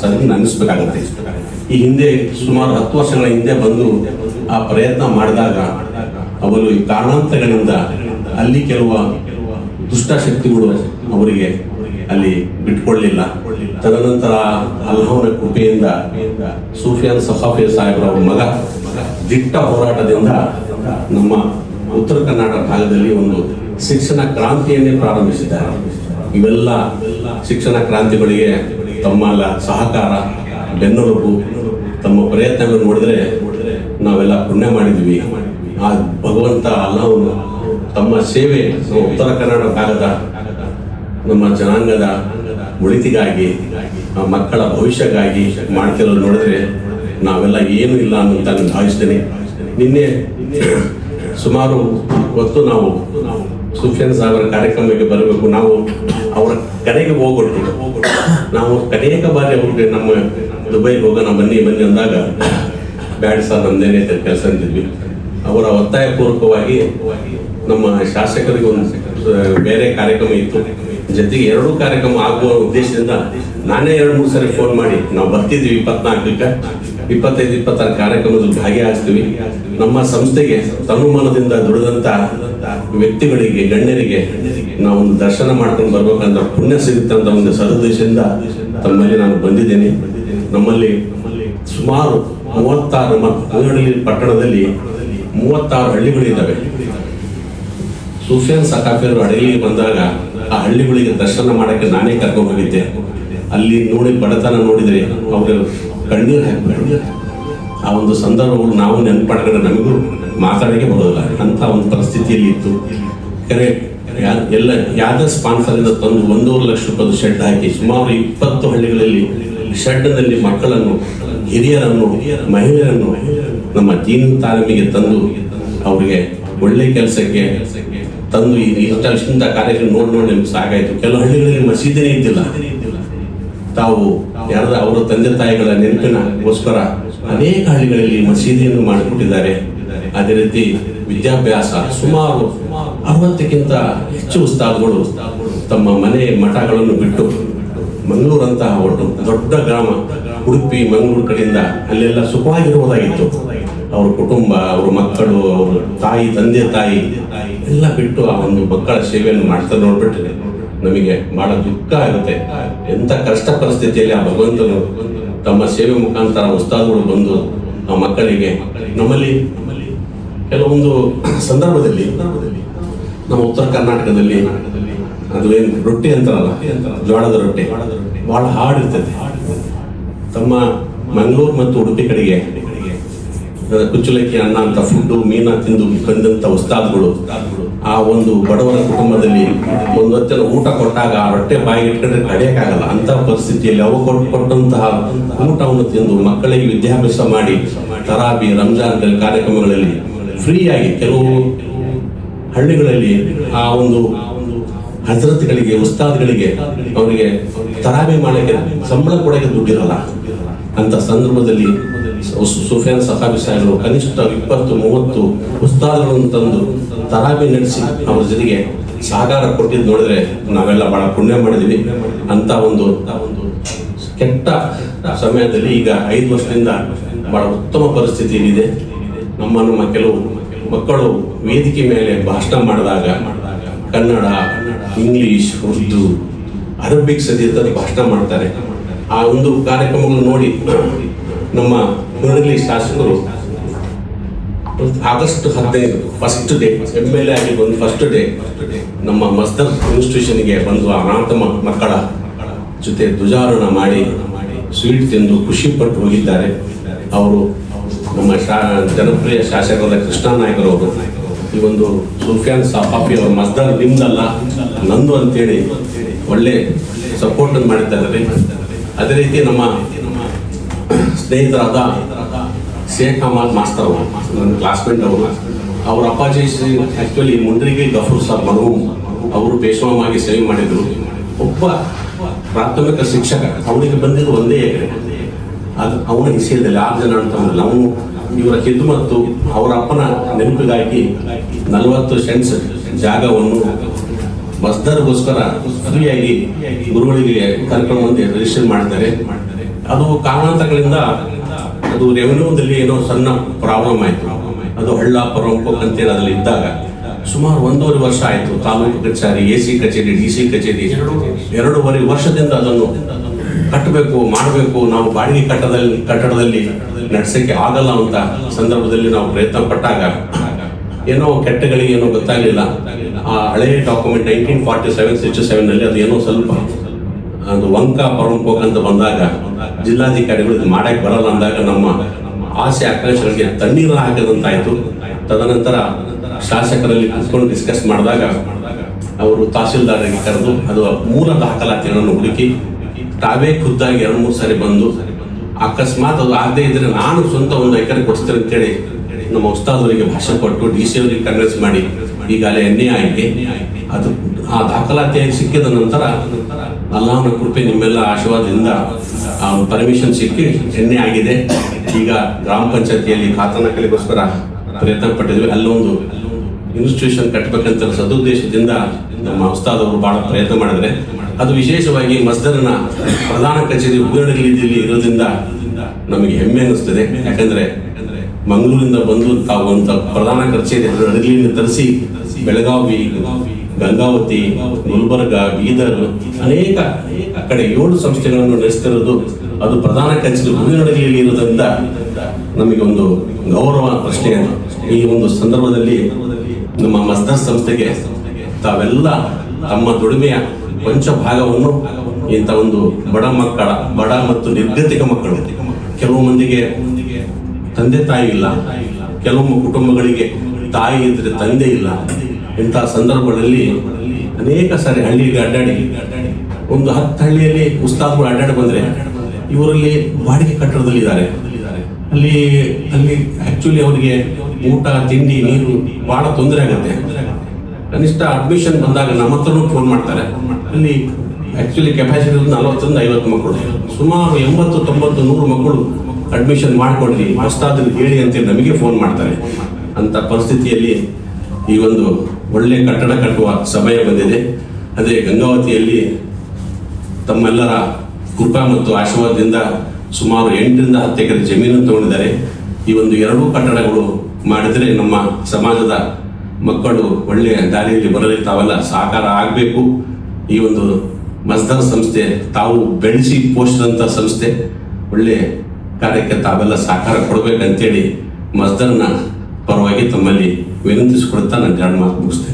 ಸರಿ ನೆನೆಸ್ಬೇಕಾಗತ್ತೆ ಈ ಹಿಂದೆ ಸುಮಾರು ಹತ್ತು ವರ್ಷಗಳ ಹಿಂದೆ ಬಂದು ಆ ಪ್ರಯತ್ನ ಮಾಡಿದಾಗ ಅವರು ಈ ಕಾರಣಾಂತರಗಳಿಂದ ಅಲ್ಲಿ ಕೆಲವು ದುಷ್ಟಶಕ್ತಿಗಳು ಅವರಿಗೆ ಅಲ್ಲಿ ಬಿಟ್ಕೊಳ್ಳಿಲ್ಲ. ತದನಂತರ ಅಲ್ಲಾಹನ ಕೃಪೆಯಿಂದ ಸೂಫಿಯಾನ್ ಸಫಾಫೆ ಸಾಹೇಬ್ರ ಮಗ ದಿಟ್ಟ ಹೋರಾಟದಿಂದ ನಮ್ಮ ಉತ್ತರ ಕನ್ನಡ ಭಾಗದಲ್ಲಿ ಒಂದು ಶಿಕ್ಷಣ ಕ್ರಾಂತಿಯನ್ನೇ ಪ್ರಾರಂಭಿಸಿದ್ದಾರೆ. ಇವೆಲ್ಲ ಶಿಕ್ಷಣ ಕ್ರಾಂತಿಗಳಿಗೆ ತಮ್ಮ ಸಹಕಾರ ಬೆನ್ನುಲುಬು ತಮ್ಮ ಪ್ರಯತ್ನಗಳನ್ನು ನೋಡಿದ್ರೆ ನಾವೆಲ್ಲ ಪುಣ್ಯ ಮಾಡಿದ್ವಿ ಆ ಭಗವಂತ ಅಲ್ಲವನು ತಮ್ಮ ಸೇವೆ ಉತ್ತರ ಕನ್ನಡ ಭಾಗದ ನಮ್ಮ ಜನಾಂಗದ ಉಳಿತಿಗಾಗಿ ಮಕ್ಕಳ ಭವಿಷ್ಯಕ್ಕಾಗಿ ಮಾಡ್ತಿರೋದು ನೋಡಿದ್ರೆ ನಾವೆಲ್ಲ ಏನೂ ಇಲ್ಲ ಅಂತ ನಾನು ಭಾವಿಸ್ತೇನೆ. ನಿನ್ನೆ ಸುಮಾರು ಹೊತ್ತು ನಾವು ಸುಫಿಯನ್ ಸಾಹೇಬರ ಕಾರ್ಯಕ್ರಮಕ್ಕೆ ಬರಬೇಕು. ನಾವು ಅವರ ಕಡೆಗೆ ಹೋಗ್ಬಿಟ್ಟು ನಾವು ಅನೇಕ ಬಾರಿ ಅವ್ರಿಗೆ ನಮ್ಮ ದುಬೈಗೆ ಹೋಗೋಣ, ಬನ್ನಿ ಬನ್ನಿ ಅಂದಾಗ ಬ್ಯಾಡ್ ಸರ್, ನಮ್ದೇನೆ ಕೆಲಸ ಅಂತಿದ್ವಿ. ಅವರ ಒತ್ತಾಯ ಪೂರ್ವಕವಾಗಿ ನಮ್ಮ ಶಾಸಕರಿಗೆ ಒಂದು ಬೇರೆ ಕಾರ್ಯಕ್ರಮ ಇತ್ತು. ಜೊತೆಗೆ ಎರಡೂ ಕಾರ್ಯಕ್ರಮ ಆಗುವ ಉದ್ದೇಶದಿಂದ ನಾನೇ ಎರಡು, ಮೂರು ಸರಿ ಫೋನ್ ಮಾಡಿ, ನಾವು ಬರ್ತಿದ್ವಿ ಇಪ್ಪತ್ನಾಲ್ಕಕ್ಕೆ. ಇಪ್ಪತ್ತೈದು, ಇಪ್ಪತ್ತಾರು ಕಾರ್ಯಕ್ರಮದ ಭಾಗಿಯಾಗ್ತೀವಿ ನಮ್ಮ ಸಂಸ್ಥೆಗೆ ತನುಮಾನದಿಂದ ದುಡಿದಂತ ವ್ಯಕ್ತಿಗಳಿಗೆ, ಗಣ್ಯರಿಗೆ ನಾವು ಒಂದು ದರ್ಶನ ಮಾಡ್ಕೊಂಡು ಬರ್ಬೇಕಂತ ಪುಣ್ಯ ಸಿಗುತ್ತೆ ಅಂತ ಒಂದು ಸದುದ್ದೇಶದಿಂದ ತಮ್ಮಲ್ಲಿ ನಾನು ಬಂದಿದ್ದೇನೆ. ನಮ್ಮಲ್ಲಿ ಸುಮಾರು ಮೂವತ್ತಾರು ಅಂಗಡಿ ಪಟ್ಟಣದಲ್ಲಿ ಮೂವತ್ತಾರು ಹಳ್ಳಿಗಳಿದ್ದಾವೆ. ಸೂಫಿಯಾನ್ ಸಕಾಫಿಯರು ಹಳ್ಳಿಗೆ ಬಂದಾಗ ಆ ಹಳ್ಳಿಗಳಿಗೆ ದರ್ಶನ ಮಾಡಕ್ಕೆ ನಾನೇ ಕರ್ಕೊಂಡು ಹೋಗಿದ್ದೆ. ಅಲ್ಲಿ ನೋಡಿ ಬಡತನ ನೋಡಿದ್ರೆ ಅವರು ಕಣ್ಣೀರು ಹಾಕಬೇಡ ಆ ಒಂದು ಸಂದರ್ಭಗಳು ನಾವು ನೆನಪಾಡ್ಕೊಂಡ್ರೆ ನಮಗೂ ಮಾತಾಡಕ್ಕೆ ಬರೋದಿಲ್ಲ. ಅಂತ ಒಂದು ಪರಿಸ್ಥಿತಿಯಲ್ಲಿ ಇತ್ತು. ಕರೆ ಎಲ್ಲ ಯಾವ್ದೋ ಸ್ಪಾನ್ಸರ್ ಇಂದ ತಂದು ಒಂದೂವರೆ ಲಕ್ಷ ರೂಪಾಯಿ ಶೆಡ್ ಹಾಕಿ ಸುಮಾರು ಇಪ್ಪತ್ತು ಹಳ್ಳಿಗಳಲ್ಲಿ ಶೆಡ್ನಲ್ಲಿ ಮಕ್ಕಳನ್ನು, ಹಿರಿಯರನ್ನು, ಮಹಿಳೆಯರನ್ನು ನಮ್ಮ ಜೀನ್ ತಾಲೀಮಿಗೆ ತಂದು ಅವರಿಗೆ ಒಳ್ಳೆ ಕೆಲಸಕ್ಕೆ ತಂದು ಇಷ್ಟ ಕಾರ್ಯಕ್ರಮ ನೋಡಿ ನೋಡಿ ಸಾಕಾಯ್ತು ಕೆಲವು ಹಳ್ಳಿಗಳಲ್ಲಿ ಮಸೀದಿನೇ ಇದ್ದಿಲ್ಲ. ತಾವು ಯಾರದ ಅವರ ತಂದೆ ತಾಯಿಗಳ ನೆನಪಿನಗೋಸ್ಕರ ಅನೇಕ ಹಳ್ಳಿಗಳಲ್ಲಿ ಮಸೀದಿಯನ್ನು ಮಾಡಿಕೊಟ್ಟಿದ್ದಾರೆ. ಅದೇ ರೀತಿ ವಿದ್ಯಾಭ್ಯಾಸ ಸುಮಾರು ಅರವತ್ತಕ್ಕಿಂತ ಹೆಚ್ಚು ಉಸ್ತಾದ್ಗಳು ತಮ್ಮ ಮನೆ ಮಠಗಳನ್ನು ಬಿಟ್ಟು ಮಂಗಳೂರಂತಹ ಒಟ್ಟು ದೊಡ್ಡ ಗ್ರಾಮ, ಉಡುಪಿ, ಮಂಗಳೂರು ಕಡೆಯಿಂದ ಅಲ್ಲೆಲ್ಲ ಸುಖವಾಗಿರುವುದಾಗಿತ್ತು. ಅವ್ರ ಕುಟುಂಬ, ಅವ್ರ ಮಕ್ಕಳು, ಅವ್ರ ತಾಯಿ, ತಂದೆ, ತಾಯಿ ಎಲ್ಲ ಬಿಟ್ಟು ಆ ಒಂದು ಮಕ್ಕಳ ಸೇವೆಯನ್ನು ಮಾಡ್ತಾ ನೋಡ್ಬಿಟ್ರೆ ನಮಗೆ ಬಹಳ ದುಃಖ ಆಗುತ್ತೆ. ಎಂಥ ಕಷ್ಟ ಪರಿಸ್ಥಿತಿಯಲ್ಲಿ ಆ ಭಗವಂತನು ತಮ್ಮ ಸೇವೆ ಮುಖಾಂತರ ಉಸ್ತಾದಗಳು ಬಂದು ಆ ಮಕ್ಕಳಿಗೆ ನಮ್ಮಲ್ಲಿ ಕೆಲವೊಂದು ಸಂದರ್ಭದಲ್ಲಿ ನಮ್ಮ ಉತ್ತರ ಕರ್ನಾಟಕದಲ್ಲಿ ಅದು ಏನು ರೊಟ್ಟಿ ಅಂತಾರಲ್ಲ? ಜೋಳದ ರೊಟ್ಟಿ. ಬಹಳ ಹಾರ್ಡ್ ಇರ್ತದೆ ತಮ್ಮ ಮಂಗಳೂರು ಮತ್ತು ಉಡುಪಿ ಕಡೆಗೆ ಕುಚ್ಚಲಕ್ಕಿ, ಅನ್ನ ಅಂತ ಫುಡ್ಡು ಮೀನ ತಿಂದು ಬಂದಂತ ಉಸ್ತಾದ್ಗಳು. ಆ ಒಂದು ಬಡವರ ಕುಟುಂಬದಲ್ಲಿ ಒಂದು ಹೊತ್ತಿನ ಊಟ ಕೊಟ್ಟಾಗ ಆ ರೊಟ್ಟೆ ಬಾಯಿ ಇಟ್ಕೊಂಡ್ರೆ ಕಡೆಯಕ್ಕಾಗಲ್ಲ ಅಂತ ಪರಿಸ್ಥಿತಿಯಲ್ಲಿ ಅವು ಕೊಟ್ಟು ಕೊಟ್ಟಂತಹ ಊಟವನ್ನು ತಿಂದು ಮಕ್ಕಳಿಗೆ ವಿದ್ಯಾಭ್ಯಾಸ ಮಾಡಿ, ತರಾಬಿ ರಂಜಾನ್ ಕಾರ್ಯಕ್ರಮಗಳಲ್ಲಿ ಫ್ರೀಯಾಗಿ ಕೆಲವು ಹಳ್ಳಿಗಳಲ್ಲಿ ಆ ಒಂದು ಹಜರತ್ಗಳಿಗೆ, ಉಸ್ತಾದ್ಗಳಿಗೆ ಅವರಿಗೆ ತರಾಬಿ ಮಾಡಕ್ಕೆ ಸಂಬಳ ಕೊಡಕ್ಕೆ ದುಡ್ಡಿರಲ್ಲ. ಅಂತ ಸಂದರ್ಭದಲ್ಲಿ ಸುಫಿಯಾನ್ ಸಹಾಬಿ ಸಾಹೇಬರು ಕನಿಷ್ಠ ಇಪ್ಪತ್ತು, ಮೂವತ್ತು ಉಸ್ತಾದ್ಗಳನ್ನು ತಂದು ತರಾಬಿ ನಡೆಸಿ ಅವರ ಜೊತೆಗೆ ಸಹಕಾರ ಕೊಟ್ಟಿದ್ದು ನೋಡಿದ್ರೆ ನಾವೆಲ್ಲ ಬಹಳ ಪುಣ್ಯ ಮಾಡಿದ್ವಿ ಅಂತ ಒಂದು ಕೆಟ್ಟ ಸಮಯದಲ್ಲಿ ಈಗ ಐದು ವರ್ಷದಿಂದ ಬಹಳ ಉತ್ತಮ ಪರಿಸ್ಥಿತಿಯಲ್ಲಿದೆ. ನಮ್ಮ ನಮ್ಮ ಕೆಲವು ಮಕ್ಕಳು ವೇದಿಕೆ ಮೇಲೆ ಭಾಷಣ ಮಾಡಿದಾಗ ಕನ್ನಡ, ಇಂಗ್ಲಿಷ್, ಉರ್ದು, ಅರಬಿಕ್ ಸದ್ಯದ ಭಾಷಣ ಮಾಡ್ತಾರೆ. ಆ ಒಂದು ಕಾರ್ಯಕ್ರಮಗಳು ನೋಡಿ ನಮ್ಮ ಮುರಳಿ ಶಾಸಕರು ಆಗಸ್ಟ್ ಹದಿನೈದು first day M L A ಆಗಿ ಬಂದು ಫಸ್ಟ್ ಡೇ ನಮ್ಮ ಮಸ್ತರ್ ಇನ್ಸ್ಟಿಟ್ಯೂಷನ್ಗೆ ಬಂದು ಅನಾಥ ಮಕ್ಕಳ ಜೊತೆ ಧ್ವಜಾರೋಹಣ ಮಾಡಿ ಸ್ವೀಟ್ ತಿಂದು ಖುಷಿ ಪಟ್ಟು ಹೋಗಿದ್ದಾರೆ. ಅವರು ನಮ್ಮ ಶಾ, ಜನಪ್ರಿಯ ಶಾಸಕರಾದ ಕೃಷ್ಣ ನಾಯಕರವರು ಈ ಒಂದು ಸುಲ್ಫಿಯಾನ್ ಸಫಾಫಿ ಅವರ ಮಸ್ದರ್ ನಿಮ್ದಲ್ಲ, ನಂದು ಅಂತೇಳಿ ಒಳ್ಳೆ ಸಪೋರ್ಟ್ ಮಾಡಿದ್ದಾರೆ. ಅದೇ ರೀತಿ ನಮ್ಮ ಸ್ನೇಹಿತರಾದ ಶೇಖ್ ಅಹಮದ್ ಮಾಸ್ತರ್ ಅವರು, ನನ್ನ ಕ್ಲಾಸ್ಮೇಟ್ ಅವರು, ಅವ್ರ ಅಪ್ಪಾಜಿ ಆಕ್ಚುಲಿ ಮುಂಡ್ರಿಗೆ ಗಫೂರ್ ಸರ್ ಮರು ಅವರು ಪೇಶ್ವಾಮಾಗಿ ಸೇವೆ ಮಾಡಿದರು. ಒಬ್ಬ ಪ್ರಾಥಮಿಕ ಶಿಕ್ಷಕ ಅವನಿಗೆ ಬಂದಿದ್ದು ಒಂದೇ ಎಕರೆ ಅದು ಅವನ ವಿಷಯದಲ್ಲಿ ಆರು ಜನ ಅಂತ ನಾವು ಅವನು ಇವರ ಮತ್ತು ಅವರ ಅಪ್ಪನ ನೆನಪಿಗಾಗಿ ನಲವತ್ತು ಸೆಂಟ್ಸ್ ಜಾಗವನ್ನು ಮಸ್ದರ್ಗೋಸ್ಕರ ಫ್ರೀಯಾಗಿ ಗುರುಗಳಿಗೆ ಕಾರ್ಯಕ್ರಮವನ್ನು ರಿಜಿಸ್ಟರ್ ಮಾಡ್ತಾರೆ ಅದು ಕಾರಣಾಂತರಗಳಿಂದ ಅದು ರೆವೆನ್ಯೂದಲ್ಲಿ ಏನೋ ಸಣ್ಣ ಪ್ರಾಬ್ಲಮ್ ಆಯಿತು. ಅದು ಹಳ್ಳ ಪರಂಪೋಕ್ ಅಂತೇಳಿ ಅದ್ರಲ್ಲಿ ಇದ್ದಾಗ ಸುಮಾರು ಒಂದೂವರೆ ವರ್ಷ ಆಯಿತು. ತಾಲೂಕು ಕಚೇರಿ, ಎ ಸಿ ಕಚೇರಿ, ಡಿ ಸಿ ಕಚೇರಿ ಎರಡೂವರೆ ವರ್ಷದಿಂದ ಅದನ್ನು ಕಟ್ಟಬೇಕು, ಮಾಡಬೇಕು, ನಾವು ಬಾಡಿಗೆ ಕಟ್ಟಡದಲ್ಲಿ ಕಟ್ಟಡದಲ್ಲಿ ನಡೆಸಕ್ಕೆ ಆಗಲ್ಲ ಅಂತ ಸಂದರ್ಭದಲ್ಲಿ ನಾವು ಪ್ರಯತ್ನ ಪಟ್ಟಾಗ ಏನೋ ಕೆಟ್ಟಗಳಿಗೆ ಏನೋ ಗೊತ್ತಾಗಲಿಲ್ಲ. ಆ ಹಳೆಯ document nineteen forty seven sixty ಸೆವೆನ್ನಲ್ಲಿ ಅದು ಏನೋ ಸ್ವಲ್ಪ, ಅದು ವಂಕ ಪರಂಪೋಕ್ ಅಂತ ಬಂದಾಗ ಜಿಲ್ಲಾಧಿಕಾರಿಗಳು ಇದು ಮಾಡಕ್ಕೆ ಬರಲ್ಲ ಅಂದಾಗ ನಮ್ಮ ಆಸೆ, ಆಕಾಂಕ್ಷೆಗಳಿಗೆ ತಣ್ಣೀರು ಹಾಕದಂತಾಯ್ತು. ತದನಂತರ ಶಾಸಕರಲ್ಲಿ ಕೂತ್ಕೊಂಡು ಡಿಸ್ಕಸ್ ಮಾಡಿದಾಗ ಅವರು ತಹಸೀಲ್ದಾರರಿಗೆ ಕರೆದು ಅದು ಮೂಲ ದಾಖಲಾತಿಗಳನ್ನು ಹುಡುಕಿ ತಾವೇ ಖುದ್ದಾಗಿ ಎರಡು ಮೂರು ಸಾರಿ ಬಂದು ಅಕಸ್ಮಾತ್ ಅದು ಆಗದೆ ಇದ್ರೆ ನಾನು ಸ್ವಂತ ಒಂದು ಎಕರೆ ಕೊಡಿಸ್ತೇನೆ ಅಂತೇಳಿ ನಮ್ಮ ಉಸ್ತಾದವರಿಗೆ ಭಾಷೆ ಕೊಟ್ಟು ಡಿ ಸಿ ಅವರಿಗೆ ಕನ್ವಿನ್ಸ್ ಮಾಡಿ ಈಗಾಗಲೇ ಎನ್ ಆಯ್ಕೆ. ಅದು ಆ ದಾಖಲಾತಿ ಸಿಕ್ಕಿದ ನಂತರ ಅಲ್ಲಾಹನ ಕೃಪೆ ನಿಮ್ಮೆಲ್ಲ ಆಶೀರ್ವಾದದಿಂದ ಪರ್ಮಿಷನ್ ಸಿಕ್ಕಿ ಎನ್ ಎ ಆಗಿದೆ. ಈಗ ಗ್ರಾಮ ಪಂಚಾಯತಿಯಲ್ಲಿ ಖಾತನಕಲಿಗೋಸ್ಕರ ಪ್ರಯತ್ನ ಪಟ್ಟಿದ್ವಿ ಅಲ್ಲೊಂದು ಇನ್ಸ್ಟಿಟ್ಯೂಷನ್ ಕಟ್ಟಬೇಕಂತ ಸದುದ್ದೇಶದಿಂದ ನಮ್ಮ ಉಸ್ತಾದವರು ಬಹಳ ಪ್ರಯತ್ನ ಮಾಡಿದ್ರೆ ಅದು ವಿಶೇಷವಾಗಿ ಮಸ್ದರ್ನ ಪ್ರಧಾನ ಕಚೇರಿ ಹೂವಿನಡಗಲಿಯಲ್ಲಿ ಇರೋದ್ರಿಂದ ನಮಗೆ ಹೆಮ್ಮೆ ಅನ್ನಿಸ್ತದೆ. ಯಾಕಂದ್ರೆ ಮಂಗಳೂರಿಂದ ಬಂದು ತಾವು ಪ್ರಧಾನ ಕಚೇರಿ ಅಡಗಲಿಯಿಂದ ತರಿಸಿ ಬೆಳಗಾವಿ, ಗಂಗಾವತಿ, ಗುಲ್ಬರ್ಗ, ಬೀದರ್ ಅನೇಕ ಕಡೆ ಏಳು ಸಂಸ್ಥೆಗಳನ್ನು ನಡೆಸ್ತಿರೋದು ಅದು ಪ್ರಧಾನ ಕಚೇರಿ ಹೂವಿನಡಗಲಿಯಲ್ಲಿ ಇರೋದ್ರಿಂದ ನಮಗೆ ಒಂದು ಗೌರವ ಪ್ರಶ್ನೆ ಈ ಒಂದು ಸಂದರ್ಭದಲ್ಲಿ ನಮ್ಮ ಮಸ್ದರ್ ಸಂಸ್ಥೆಗೆ ತಾವೆಲ್ಲ ತಮ್ಮ ದುಡಿಮೆಯ ಪಂಚಭಾಗವನ್ನು ಇಂಥ ಒಂದು ಬಡ ಮಕ್ಕಳ, ಬಡ ಮತ್ತು ನಿರ್ಗತಿಕ ಮಕ್ಕಳು. ಕೆಲವು ಮಂದಿಗೆ ತಂದೆ ತಾಯಿ ಇಲ್ಲ. ಕೆಲವು ಕುಟುಂಬಗಳಿಗೆ ತಾಯಿ ಇದ್ರೆ ತಂದೆ ಇಲ್ಲ. ಇಂತಹ ಸಂದರ್ಭಗಳಲ್ಲಿ ಅನೇಕ ಸಾರಿ ಹಳ್ಳಿಗೆ ಅಡ್ಡಾಡಿ, ಒಂದು ಹತ್ತು ಹಳ್ಳಿಯಲ್ಲಿ ಉಸ್ತಾದ್ಗಳು ಅಡ್ಡಾಡಿ ಬಂದ್ರೆ ಇವರಲ್ಲಿ ಬಾಡಿಗೆ ಕಟ್ಟಡದಲ್ಲಿದ್ದಾರೆ ಅಲ್ಲಿ ಅಲ್ಲಿ ಆಕ್ಚುಲಿ ಅವರಿಗೆ ಊಟ, ತಿಂಡಿ, ನೀರು ಬಹಳ ತೊಂದರೆ ಆಗುತ್ತೆ. ಕನಿಷ್ಠ ಅಡ್ಮಿಷನ್ ಬಂದಾಗ ನಮ್ಮ ಹತ್ರನೂ ಫೋನ್ ಮಾಡ್ತಾರೆ. ಅಲ್ಲಿ ಆ್ಯಕ್ಚುಲಿ ಕೆಪಾಸಿಟಿ ನಲವತ್ತರಿಂದ ಐವತ್ತು ಮಕ್ಕಳು. ಸುಮಾರು ಎಂಬತ್ತು, ತೊಂಬತ್ತು, ನೂರು ಮಕ್ಕಳು ಅಡ್ಮಿಷನ್ ಮಾಡಿಕೊಂಡ್ವಿ ಹೊಸ್ತಾದ್ರಿಗೆ ಹೇಳಿ ಅಂತೇಳಿ ನಮಗೆ ಫೋನ್ ಮಾಡ್ತಾರೆ. ಅಂಥ ಪರಿಸ್ಥಿತಿಯಲ್ಲಿ ಈ ಒಂದು ಒಳ್ಳೆ ಕಟ್ಟಡ ಕಟ್ಟುವ ಸಮಯ ಬಂದಿದೆ. ಅದೇ ಗಂಗಾವತಿಯಲ್ಲಿ ತಮ್ಮೆಲ್ಲರ ಕೃಪಾ ಮತ್ತು ಆಶೀರ್ವಾದದಿಂದ ಸುಮಾರು ಎಂಟರಿಂದ ಹತ್ತು ಎಕರೆ ಜಮೀನು ತಗೊಂಡಿದ್ದಾರೆ. ಈ ಒಂದು ಎರಡೂ ಕಟ್ಟಡಗಳು ಮಾಡಿದರೆ ನಮ್ಮ ಸಮಾಜದ ಮಕ್ಕಳು ಒಳ್ಳೆಯ ದಾರಿಯಲ್ಲಿ ಬರಲಿ, ತಾವೆಲ್ಲ ಸಹಕಾರ ಆಗಬೇಕು. ಈ ಒಂದು ಮಸ್ದರ್ ಸಂಸ್ಥೆ ತಾವು ಬೆಳೆಸಿ ಪೋಷಿಸಿದಂಥ ಸಂಸ್ಥೆ. ಒಳ್ಳೆಯ ಕಾರ್ಯಕ್ಕೆ ತಾವೆಲ್ಲ ಸಹಕಾರ ಕೊಡಬೇಕಂತೇಳಿ ಮಸ್ದರ್ನ ಪರವಾಗಿ ತಮ್ಮಲ್ಲಿ ವಿನಂತಿಸಿಕೊಡುತ್ತಾ ನಾನು ಎರಡು ಮಾತು ಮುಗಿಸ್ತೇನೆ.